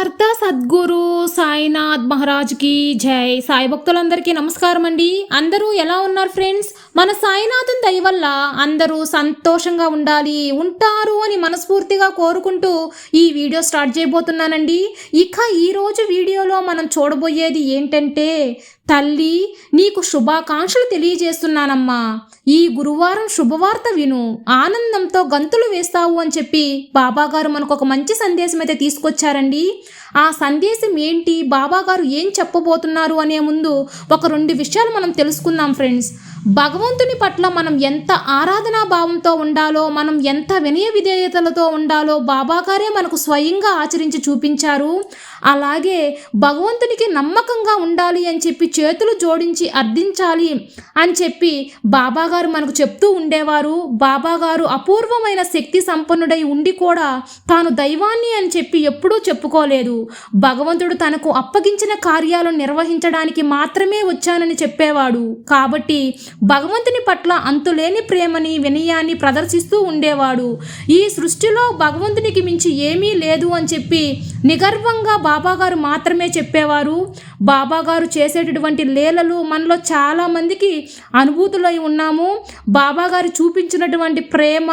సమర్థ సద్గురు సాయినాథ్ మహారాజ్కి జై. సాయి భక్తులందరికీ నమస్కారం అండి అందరూ ఎలా ఉన్నారు ఫ్రెండ్స్? మన సాయినాథన్ దయ వల్ల అందరూ సంతోషంగా ఉండాలి ఉంటారు అని మనస్ఫూర్తిగా కోరుకుంటూ ఈ వీడియో స్టార్ట్ చేయబోతున్నానండి. ఇక ఈరోజు వీడియోలో మనం చూడబోయేది ఏంటంటే తల్లి నీకు శుభాకాంక్షలు తెలియజేస్తున్నానమ్మా. ఈ గురువారం శుభవార్త విను. ఆనందంతో గంతులు వేస్తావు అని చెప్పి బాబాగారు మనకు ఒక మంచి సందేశం అయితే తీసుకొచ్చారండి. ఆ సందేశం ఏంటి? బాబాగారు ఏం చెప్పబోతున్నారు అనే ముందు ఒక రెండు విషయాలు మనం తెలుసుకుందాం ఫ్రెండ్స్. భగవంతుని పట్ల మనం ఎంత ఆరాధనా భావంతో ఉండాలో మనం ఎంత వినయ విధేయతలతో ఉండాలో బాబాగారే మనకు స్వయంగా ఆచరించి చూపించారు. అలాగే భగవంతునికి నమ్మకంగా ఉండాలి అని చెప్పి చేతులు జోడించి అర్థించాలి అని చెప్పి బాబాగారు మనకు చెప్తూ ఉండేవారు. బాబాగారు అపూర్వమైన శక్తి సంపన్నుడై ఉండి కూడా తాను దైవాన్ని అని చెప్పి ఎప్పుడూ చెప్పుకోలేదు. భగవంతుడు తనకు అప్పగించిన కార్యాలను నిర్వహించడానికి మాత్రమే వచ్చానని చెప్పేవాడు. కాబట్టి భగవంతుని పట్ల అంతులేని ప్రేమని వినయాన్ని ప్రదర్శిస్తూ ఉండేవాడు. ఈ సృష్టిలో భగవంతునికి మించి ఏమీ లేదు అని చెప్పి నిగర్వంగా బాబాగారు మాత్రమే చెప్పేవారు. బాబాగారు చేసేటటువంటి లీలలు మనలో చాలామందికి అనుభూతులై ఉన్నాము. బాబాగారు చూపించినటువంటి ప్రేమ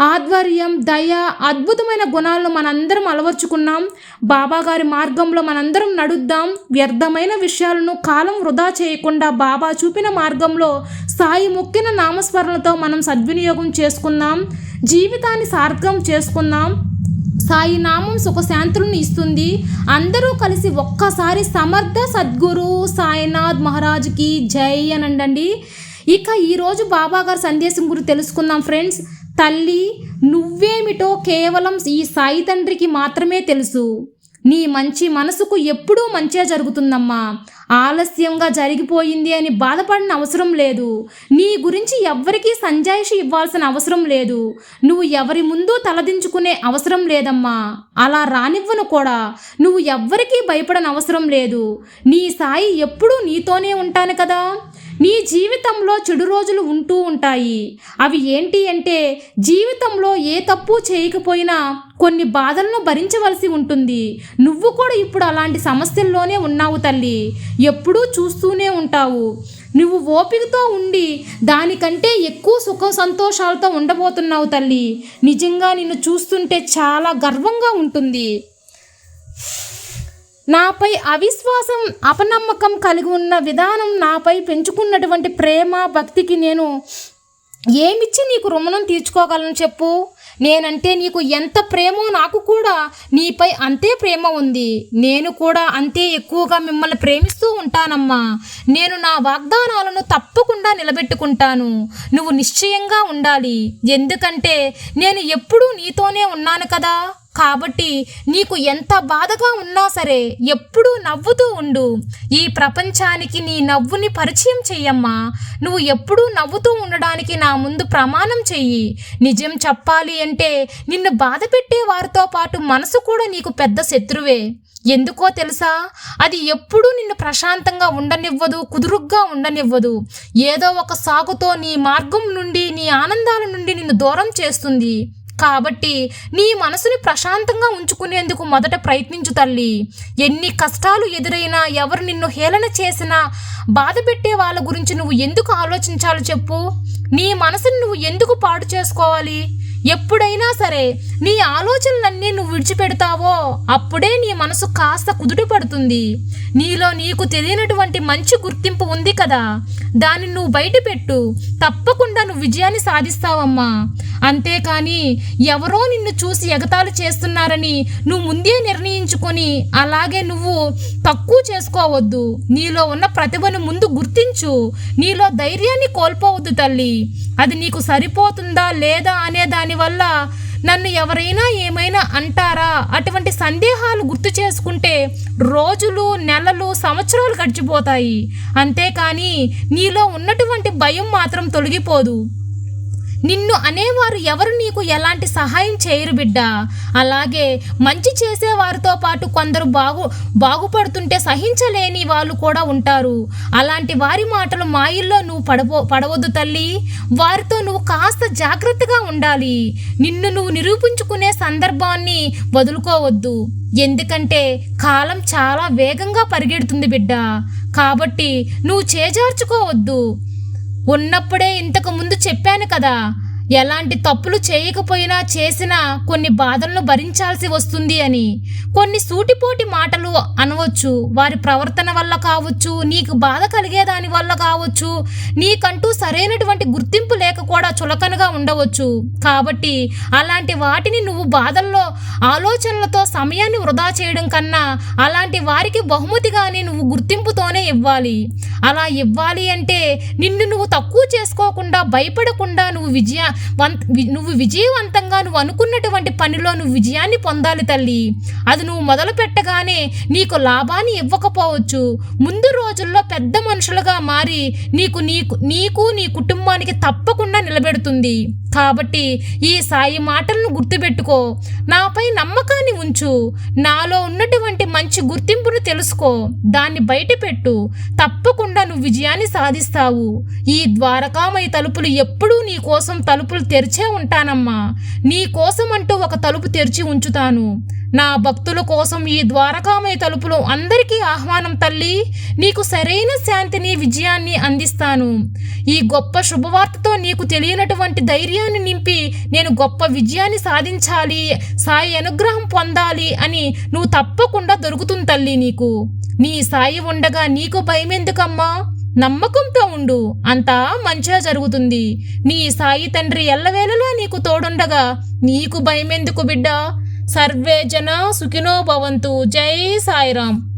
ఆధ్వర్యం దయ అద్భుతమైన గుణాలను మనందరం అలవర్చుకున్నాం. బాబాగారి మార్గంలో మనందరం నడుద్దాం. వ్యర్థమైన విషయాలను కాలం వృధా చేయకుండా బాబా చూపిన మార్గంలో సాయి మొక్కిన నామస్మరణతో మనం సద్వినియోగం చేసుకుందాం. జీవితాన్ని సార్థకం చేసుకుందాం. సాయి నామం సుఖశాంతులను ఇస్తుంది. అందరూ కలిసి ఒక్కసారి సమర్థ సద్గురు సాయినాథ్ మహారాజుకి జై అని అండి ఇక ఈరోజు బాబాగారి సందేశం గురించి తెలుసుకుందాం ఫ్రెండ్స్. తల్లి నువ్వేమిటో కేవలం ఈ సాయి తండ్రికి మాత్రమే తెలుసు. నీ మంచి మనసుకు ఎప్పుడూ మంచిగా జరుగుతుందమ్మా. ఆలస్యంగా జరిగిపోయింది అని బాధపడిన అవసరం లేదు. నీ గురించి ఎవ్వరికీ సంజాయిషి ఇవ్వాల్సిన అవసరం లేదు. నువ్వు ఎవరి ముందు తలదించుకునే అవసరం లేదమ్మా. అలా రానివ్వను కూడా. నువ్వు ఎవ్వరికీ భయపడని అవసరం లేదు. నీ సాయి ఎప్పుడూ నీతోనే ఉంటాను కదా. నీ జీవితంలో చెడు రోజులు ఉంటూ ఉంటాయి. అవి ఏంటి అంటే జీవితంలో ఏ తప్పు చేయకపోయినా కొన్ని బాధలను భరించవలసి ఉంటుంది. నువ్వు కూడా ఇప్పుడు అలాంటి సమస్యల్లోనే ఉన్నావు తల్లి. ఎప్పుడూ చూస్తూనే ఉంటావు. నువ్వు ఓపికతో ఉండి దానికంటే ఎక్కువ సుఖ సంతోషాలతో ఉండబోతున్నావు తల్లి. నిజంగా నిన్ను చూస్తుంటే చాలా గర్వంగా ఉంటుంది. నాపై అవిశ్వాసం అపనమ్మకం కలిగి ఉన్న విధానం నాపై పెంచుకున్నటువంటి ప్రేమ భక్తికి నేను ఏమిచ్చి నీకు రుమణం తీర్చుకోగలను చెప్పు? నేనంటే నీకు ఎంత ప్రేమో నాకు కూడా నీపై అంతే ప్రేమ ఉంది. నేను కూడా అంతే ఎక్కువగా మిమ్మల్ని ప్రేమిస్తూ ఉంటానమ్మా. నేను నా వాగ్దానాలను తప్పకుండా నిలబెట్టుకుంటాను. నువ్వు నిశ్చయంగా ఉండాలి. ఎందుకంటే నేను ఎప్పుడూ నీతోనే ఉన్నాను కదా. కాబట్టి నీకు ఎంత బాధగా ఉన్నా సరే ఎప్పుడూ నవ్వుతూ ఉండు. ఈ ప్రపంచానికి నీ నవ్వుని పరిచయం చెయ్యమ్మా. నువ్వు ఎప్పుడూ నవ్వుతూ ఉండడానికి నా ముందు ప్రమాణం చెయ్యి. నిజం చెప్పాలి అంటే నిన్ను బాధ పెట్టే వారితో పాటు మనసు కూడా నీకు పెద్ద శత్రువే. ఎందుకో తెలుసా? అది ఎప్పుడూ నిన్ను ప్రశాంతంగా ఉండనివ్వదు కుదురుగ్గా ఉండనివ్వదు. ఏదో ఒక సాగుతో నీ మార్గం నుండి నీ ఆనందాల నుండి నిన్ను దూరం చేస్తుంది. కాబట్టి నీ మనసుని ప్రశాంతంగా ఉంచుకునేందుకు మొదట ప్రయత్నించు తల్లి. ఎన్ని కష్టాలు ఎదురైనా ఎవరు నిన్ను హేళన చేసినా బాధ పెట్టే వాళ్ళ గురించి నువ్వు ఎందుకు ఆలోచించాలో చెప్పు. నీ మనసుని నువ్వు ఎందుకు పాడు చేసుకోవాలి? ఎప్పుడైనా సరే నీ ఆలోచనలన్నీ నువ్వు విడిచిపెడతావో అప్పుడే నీ మనసు కాస్త కుదుట పడుతుంది. నీలో నీకు తెలియనటువంటి మంచి గుర్తింపు ఉంది కదా. దాన్ని నువ్వు బయటపెట్టు. తప్పకుండా నువ్వు విజయాన్ని సాధిస్తావమ్మా. అంతేకాని ఎవరో నిన్ను చూసి ఎగతాళి చేస్తున్నారని నువ్వు ముందే నిర్ణయించుకొని అలాగే నువ్వు తక్కువ చేసుకోవద్దు. నీలో ఉన్న ప్రతిభను ముందు గుర్తించు. నీలో ధైర్యాన్ని కోల్పోవద్దు తల్లి. అది నీకు సరిపోతుందా లేదా అనే దానివల్ల నన్ను ఎవరైనా ఏమైనా అంటారా? అటువంటి సందేహాలు గుర్తు చేసుకుంటే రోజులు నెలలు సంవత్సరాలు గడిచిపోతాయి. అంతేకాని నీలో ఉన్నటువంటి భయం మాత్రం తొలగిపోదు. నిన్ను అనేవారు ఎవరు నీకు ఎలాంటి సహాయం చేయరు బిడ్డ. అలాగే మంచి చేసేవారితో పాటు కొందరు బాగు బాగుపడుతుంటే సహించలేని వాళ్ళు కూడా ఉంటారు. అలాంటి వారి మాటలు మాయిల్లో నువ్వు పడబో పడవద్దు తల్లి. వారితో నువ్వు కాస్త జాగ్రత్తగా ఉండాలి. నిన్ను నువ్వు నిరూపించుకునే సందర్భాన్ని వదులుకోవద్దు. ఎందుకంటే కాలం చాలా వేగంగా పరిగెడుతుంది బిడ్డ. కాబట్టి నువ్వు చేజార్చుకోవద్దు. ఉన్నప్పుడే ఇంతకు ముందు చెప్పాను కదా. ఎలాంటి తప్పులు చేయకపోయినా చేసినా కొన్ని బాధలను భరించాల్సి వస్తుంది అని. కొన్ని సూటిపోటి మాటలు అనవచ్చు వారి ప్రవర్తన వల్ల కావచ్చు నీకు బాధ కలిగేదాని వల్ల కావచ్చు నీకంటూ సరైనటువంటి గుర్తింపు లేక కూడా చులకనగా ఉండవచ్చు. కాబట్టి అలాంటి వాటిని నువ్వు బాధల్లో ఆలోచనలతో సమయాన్ని వృధా చేయడం కన్నా అలాంటి వారికి బహుమతిగానే నువ్వు గుర్తింపుతోనే ఇవ్వాలి. అలా ఇవ్వాలి అంటే నిన్ను నువ్వు తక్కువ చేసుకోకుండా భయపడకుండా నువ్వు విజయ నువ్వు విజయవంతంగా నువ్వు అనుకున్నటువంటి పనిలో నువ్వు విజయాన్ని పొందాలి తల్లి. అది నువ్వు మొదలు పెట్టగానే నీకు లాభాన్ని ఇవ్వకపోవచ్చు. ముందు రోజుల్లో పెద్ద మనుషులుగా మారి నీకు నీకు నీకు నీ కుటుంబానికి తప్పకుండా నిలబెడుతుంది. కాబట్టి ఈ సాయి మాటలను గుర్తుపెట్టుకో. నాపై నమ్మకాన్ని ఉంచు. నాలో ఉన్నటువంటి మంచి గుర్తింపును తెలుసుకో. దాన్ని బయటపెట్టు. తప్పకుండా నువ్వు విజయాన్ని సాధిస్తావు. ఈ ద్వారకామయ తలుపులు ఎప్పుడూ నీ కోసం తలుపు తలుపులు తెరిచే ఉంటానమ్మా. నీ కోసం అంటూ ఒక తలుపు తెరిచి ఉంచుతాను. నా భక్తుల కోసం ఈ ద్వారకామయ తలుపులు అందరికీ ఆహ్వానం తల్లి. నీకు సరైన శాంతిని విజయాన్ని అందిస్తాను. ఈ గొప్ప శుభవార్తతో నీకు తెలియనటువంటి ధైర్యాన్ని నింపి నేను గొప్ప విజయాన్ని సాధించాలి సాయి అనుగ్రహం పొందాలి అని నువ్వు తప్పకుండా దొరుకుతుంది తల్లి నీకు. నీ సాయి ఉండగా నీకు భయమెందుకమ్మా? నమ్మకంతో ఉండు. అంతా మంచిగా జరుగుతుంది. నీ సాయి తండ్రి ఎల్లవేళలా నీకు తోడుండగా నీకు భయమెందుకు బిడ్డ? సర్వే జన సుఖినో భవంతు. జై సాయిరాం